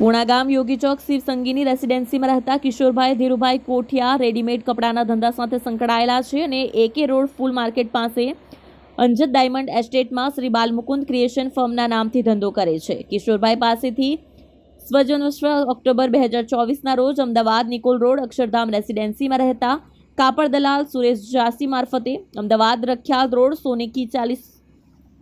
પૂણા ગામ યોગી ચોક શિવસંગીની રેસિડેન્સીમાં રહેતા કિશોરભાઈ ધીરુભાઈ કોઠિયા રેડીમેડ કપડાના ધંધા સાથે સંકળાયેલા છે અને એકે રોડ ફૂલ માર્કેટ પાસે અંજત ડાયમંડ એસ્ટેટમાં શ્રી બાલમુકુંદ ક્રિએશન ફર્મના નામથી ધંધો કરે છે. કિશોરભાઈ પાસેથી સ્વજનોત્સવ ઓક્ટોબર બે હજાર ચોવીસના રોજ અમદાવાદ નિકોલ રોડ અક્ષરધામ રેસિડેન્સીમાં રહેતા કાપડ દલાલ સુરેશ જાસી મારફતે અમદાવાદ રખ્યાલ રોડ સોનેકી ચાલીસ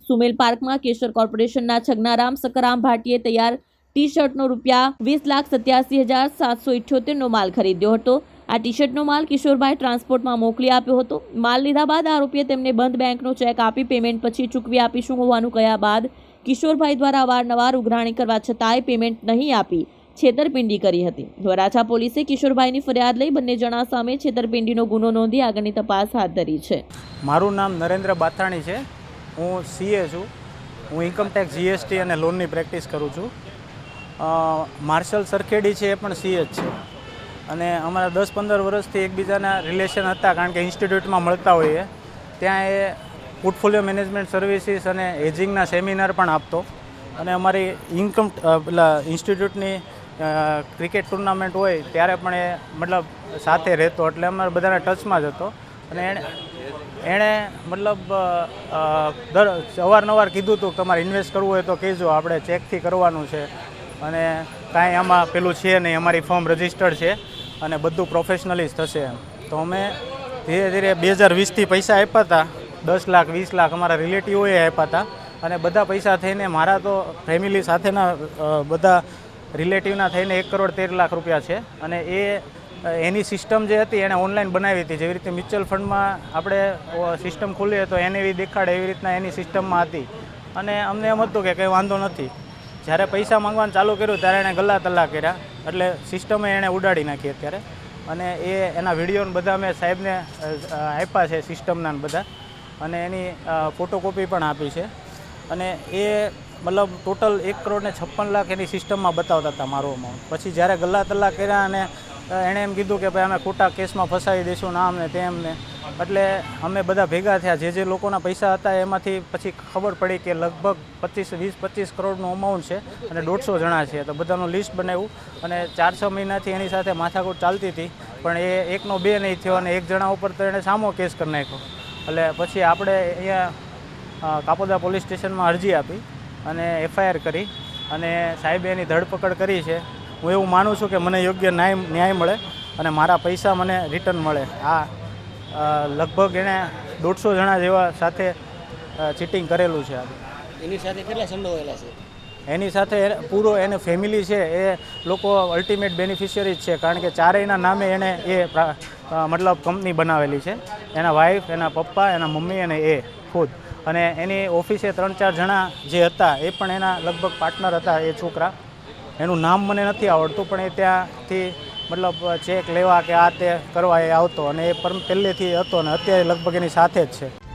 સુમેલ પાર્કમાં કેશર કોર્પોરેશનના છગનારામ સકરામ ભાટીએ તૈયાર ટી શર્ટનો રૂપિયા વીસ લાખ સત્યાસી હજાર સાતસો ઇઠ્યોતેરનો માલ ખરીદ્યો હતો. આ ટી શર્ટનો માલ કિશોરભાઈ ટ્રાન્સપોર્ટમાં મોકલી આપ્યો હતો. માલ લીધા બાદ આરોપીએ તેમને બંધ બેંકનો ચેક આપી પેમેન્ટ પછી ચૂકવી આપીશું હોવાનું કહ્યા બાદ કિશોરભાઈ દ્વારા અવારનવાર ઉઘરાણી કરવા છતાંય પેમેન્ટ નહીં આપી છેતરપિંડી કરી હતી. વરાછા પોલીસે કિશોરભાઈની ફરિયાદ લઈ બંને જણા સામે છેતરપિંડીનો ગુનો નોંધી આગળની તપાસ હાથ ધરી છે. મારું નામ નરેન્દ્ર બાથાણી છે. હું સીએ છું. હું ઇન્કમટેક્સ જીએસટી અને લોનની પ્રેક્ટિસ કરું છું. માર્શલ સરખેડી છે એ પણ સી જ છે. અને અમારા દસ પંદર વર્ષથી એકબીજાના રિલેશન હતા, કારણ કે ઇન્સ્ટિટ્યૂટમાં મળતા હોઈએ. ત્યાં એ પોર્ટફોલિયો મેનેજમેન્ટ સર્વિસીસ અને હેજિંગના સેમિનાર પણ આપતો. અને અમારી ઇન્કમ પેલા ઇન્સ્ટિટ્યૂટની ક્રિકેટ ટુર્નામેન્ટ હોય ત્યારે પણ એ મતલબ સાથે રહેતો. એટલે અમારા બધાના ટચમાં જ હતો. અને એણે એણે મતલબ દર, અવારનવાર કીધું હતું કે તમારે ઇન્વેસ્ટ કરવું હોય તો કહેજો, આપણે ચેકથી કરવાનું છે. અને કાંઈ આમાં પેલું છે નહીં, અમારી ફોર્મ રજિસ્ટર્ડ છે અને બધું પ્રોફેશનલી જ થશે એમ. તો અમે ધીરે ધીરે બે હજાર વીસથી પૈસા આપ્યા હતા. દસ લાખ, વીસ લાખ અમારા રિલેટિવોએ આપ્યા હતા. અને બધા પૈસા થઈને મારા તો ફેમિલી સાથેના બધા રિલેટિવના થઈને એક કરોડ તેર લાખ રૂપિયા છે. અને એ એની સિસ્ટમ જે હતી એણે ઓનલાઈન બનાવી હતી. જેવી રીતે મ્યુચ્યુઅલ ફંડમાં આપણે સિસ્ટમ ખોલીએ તો એને એવી દેખાડે એવી રીતના એની સિસ્ટમમાં હતી. અને અમને એમ હતું કે કંઈ વાંધો નથી. જ્યારે પૈસા માંગવાનું ચાલુ કર્યું ત્યારે એણે ગલ્લા તલ્લા કર્યા. એટલે સિસ્ટમે એણે ઉડાડી નાખી અત્યારે. અને એ એના વિડીયોને બધા મેં સાહેબને આપ્યા છે સિસ્ટમના બધા. અને એની ફોટોકોપી પણ આપી છે. અને એ મતલબ ટોટલ એક કરોડ ને છપ્પન લાખ એની સિસ્ટમમાં બતાવતા હતા મારું અમાઉન્ટ પછી જ્યારે ગલ્લા તલ્લા કર્યા અને એણે એમ કીધું કે ભાઈ અમે ખોટા કેસમાં ફસાવી દઈશું ને આમ ને તેમ ને એટલે અમે બધા ભેગા થયા. જે જે લોકોના પૈસા હતા એમાંથી પછી ખબર પડી કે લગભગ પચીસ, વીસ, પચીસ કરોડનું અમાઉન્ટ છે અને દોઢસો જણા છે. તો બધાનું લિસ્ટ બનાવ્યું અને ચાર છ મહિનાથી એની સાથે માથાકૂટ ચાલતી હતી. પણ એ એકનો બે નહીં થયો અને એક જણા ઉપર તો એણે સામો કેસ કરી નાખ્યો. એટલે પછી આપણે અહીંયા કાપોદા પોલીસ સ્ટેશનમાં અરજી આપી અને એફઆઈઆર કરી અને સાહેબે એની ધરપકડ કરી છે. હું એવું માનું છું કે મને યોગ્ય ન્યાય ન્યાય મળે અને મારા પૈસા મને રિટર્ન મળે. આ લગભગ એણે દોઢસો જણા જેવા સાથે ચીટિંગ કરેલું છે એની સાથે કેટલા સંડોવાયેલા છે? એની સાથે પૂરો એને ફેમિલી છે એ લોકો અલ્ટિમેટ બેનિફિશિયરી જ છે કારણ કે ચારેયના નામે એણે એ મતલબ કંપની બનાવેલી છે. એના વાઈફ એના પપ્પા એના મમ્મી અને એ ખુદ. અને એની ઓફિસે ત્રણ ચાર જણા જે હતા એ પણ એના લગભગ પાર્ટનર હતા એ છોકરા. એનું નામ મને નથી આવડતું પણ એ ત્યાંથી મતલબ ચેક લેવા કે આ તે કરવા એ આવતો અને એ પર પહેલેથી હતો અને અત્યારે લગભગ એની સાથે જ છે.